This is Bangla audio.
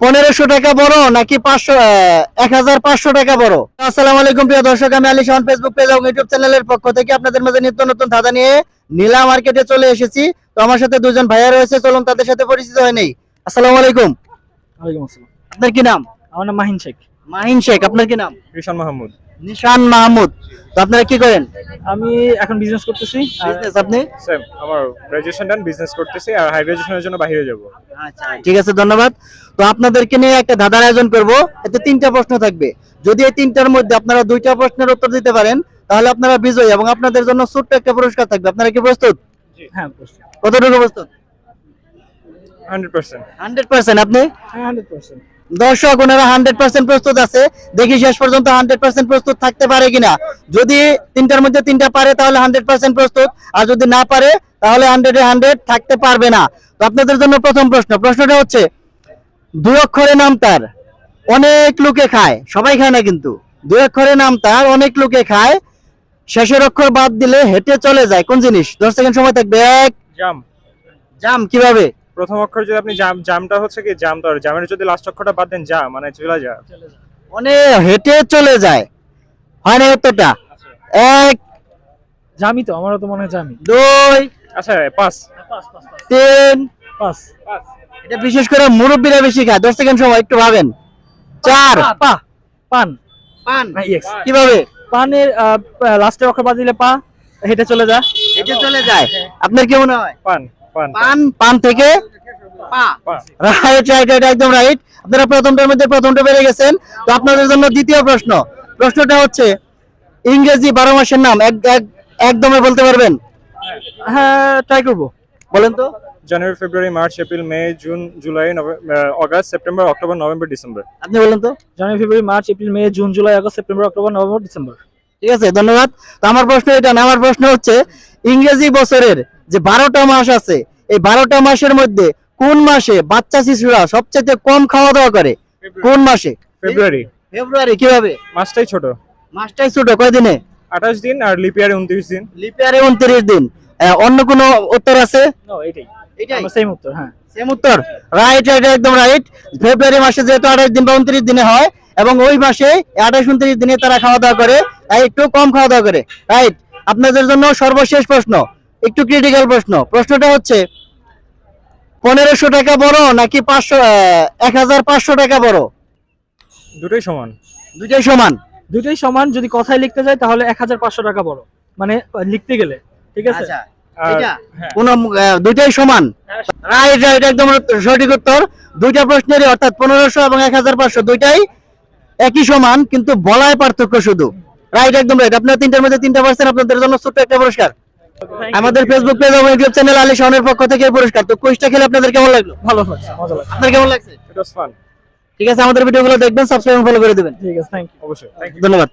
পনেরোশো টাকা বড় নাকি পাঁচশো এক হাজার পাঁচশো টাকা বড়? আসসালামু আলাইকুম প্রিয় দর্শক আমি আলী শাহন ফেসবুক পেজ এবং ইউটিউব চ্যানেলের পক্ষ থেকে আপনাদের মাঝে নিত্য নতুন ধাঁধা নিয়ে নীলা মার্কেটে চলে এসেছি। তো আমার সাথে দুজন ভাইয়া রয়েছে চলুন তাদের সাথে পরিচিত হয় নেই। আসসালামু আলাইকুম। ওয়ালাইকুম আসসালাম। আপনার কি নাম? আমার নাম মাহিন শেখ। মাহিন শেখ আপনার কি নাম? রিশান মাহমুদ। নিশান মাহমুদ। তো আপনারা কি করেন? আমি এখন বিজনেস করতেছি আর বিজনেস আপনি? আমার গ্রাজুয়েশন ডান বিজনেস করতেছি আর হাই গ্রাজুয়েশনের জন্য বাইরে যাব। ঠিক আছে ধন্যবাদ। তো আপনাদেরকে নিয়ে একটা ধাঁধার আয়োজন করব। এতে তিনটা প্রশ্ন থাকবে। যদি এই তিনটার মধ্যে আপনারা দুইটা প্রশ্নের উত্তর দিতে পারেন তাহলে আপনারা বিজয়ী এবং আপনাদের জন্য ছোট্ট একটা পুরস্কার থাকবে। আপনারা কি প্রস্তুত? হ্যাঁ প্রস্তুত। কতটুকু প্রস্তুত? হান্ড্রেড পার্সেন্ট হান্ড্রেড পার্সেন্ট আপনি? হ্যাঁ হান্ড্রেড পার্সেন্ট দর্শক ওনারা হান্ড্রেড পার্সেন্ট প্রস্তুত আছে। দেখি শেষ পর্যন্ত হান্ড্রেড পার্সেন্ট প্রস্তুত থাকতে পারে কিনা। যদি তিনটার মধ্যে তিনটা পারে তাহলে হান্ড্রেড পার্সেন্ট প্রস্তুত। আর যদি না পারে তাহলে হান্ড্রেডে হান্ড্রেড থাকতে পারবে না। তো আপনাদের জন্য প্রথম প্রশ্ন। প্রশ্নটা হচ্ছে দুই অক্ষরে নাম তার অনেক লোকে খায়। সবাই খায় না কিন্তু। দুই অক্ষরে নাম তার অনেক লোকে খায়। শেষের অক্ষর বাদ দিলে হেঁটে চলে যায়। কোন জিনিস? দশ সেকেন্ড সময় থাকবে। এক। জাম। জাম কীভাবে? প্রথম অক্ষর যদি আপনি জাম জামটা হচ্ছে কি জাম তো জামের যদি লাস্ট অক্ষরটা বাদ দেন যা মানে চলে যা। অনেক হেঁটে চলে যায়। হয় না উত্তরটা? এক। জামি তো আমারও তো মনে হয় জামি। দুই। আচ্ছা পাস তিন। পাস এটা বিশেষ করে মুরব্বীরা বেশি খায়। দশ সেকেন্ড সময় একটু ভাবেন। চার। পা পান। পান। কীভাবে? পানের লাস্টে অক্ষর বাদ দিলে পা হেঁটে চলে যা হেঁটে চলে যায়। আপনার কি মনে হয়? পান। পান। পান পান থেকে? রাইট রাইট রাইট একদম রাইট আপনারা প্রথমটার মধ্যে প্রথমটা পেরে গেছেন। তো আপনাদের জন্য দ্বিতীয় প্রশ্ন। প্রশ্নটা হচ্ছে ইংরেজি বারো মাসের নাম এক এক- একদমে বলতে পারবেন? হ্যাঁ ট্রাই করব। বলেন তো। January February March April May June July August September October November December আপনি বলেন তো। January February March April May June July August September October November December ঠিক আছে ধন্যবাদ। তো আমার প্রশ্ন এটা না আমার প্রশ্ন হচ্ছে ইংরেজি বছরের যে বারোটা মাস আছে এই বারোটা মাসের মধ্যে কোন মাসে বাচ্চা শিশুরা সবচেয়ে কম খাওয়া দাওয়া করে? কোন মাসে? ফেব্রুয়ারি। ফেব্রুয়ারি কীভাবে? মাসটাই ছোট। মাসটাই ছোট কয়দিনে? আঠাশ দিন আর লিপিয়ারে উনত্রিশ দিন। লিপিয়ারে উনত্রিশ দিন। অন্য কোনো উত্তর আছে? এটাই। এটাই? সেম উত্তর হ্যাঁ। সেম উত্তর? রাইট রাইট একদম রাইট ফেব্রুয়ারি মাসে যেহেতু আঠাশ দিন বা উনত্রিশ দিনে হয় এবং ওই মাসে আঠাশ উনত্রিশ দিনে তারা খাওয়া দাওয়া করে একটু কম খাওয়া দাওয়া করে। রাইট আপনাদের জন্য সর্বশেষ প্রশ্ন। একটু ক্রিটিক্যাল প্রশ্ন। প্রশ্নটা হচ্ছে পনেরোশো টাকা বড় নাকি পাঁচশো এক হাজার পাঁচশো টাকা বড়? দুটোই সমান। দুটাই সমান। দুটোই সমান যদি কথায় লিখতে যায় তাহলে এক হাজার পাঁচশো টাকা বড়। মানে লিখতে গেলে ঠিক আছে? আর এটা? হ্যাঁ। কোন দুইটাই সমান? রাইট রাইট একদম সঠিক উত্তর। দুইটা প্রশ্নেরই অর্থাৎ পনেরোশো এবং এক হাজার পাঁচশো দুইটাই একই সমান কিন্তু বলায় পার্থক্য শুধু। রাইট একদম রাইট আপনার তিনটার মধ্যে তিনটা পার্সেন্ট আপনাদের জন্য ছোট্ট একটা পুরস্কার। আমাদের ফেসবুক পেজ এবং ইউটিউব চ্যানেল আলী শাহনের পক্ষ থেকে এই পুরস্কার। তো কুইজটা খেলে আপনাদের কেমন লাগল? ভালো লাগছে মজা লাগছে। আপনার কেমন লাগছে? ইট ওয়াজ ফান ঠিক আছে আমাদের ভিডিওগুলো দেখবেন সাবস্ক্রাইব ফলো করে দেবেন। ঠিক আছে থ্যাংক ইউ অবশ্যই থ্যাংক ইউ ধন্যবাদ।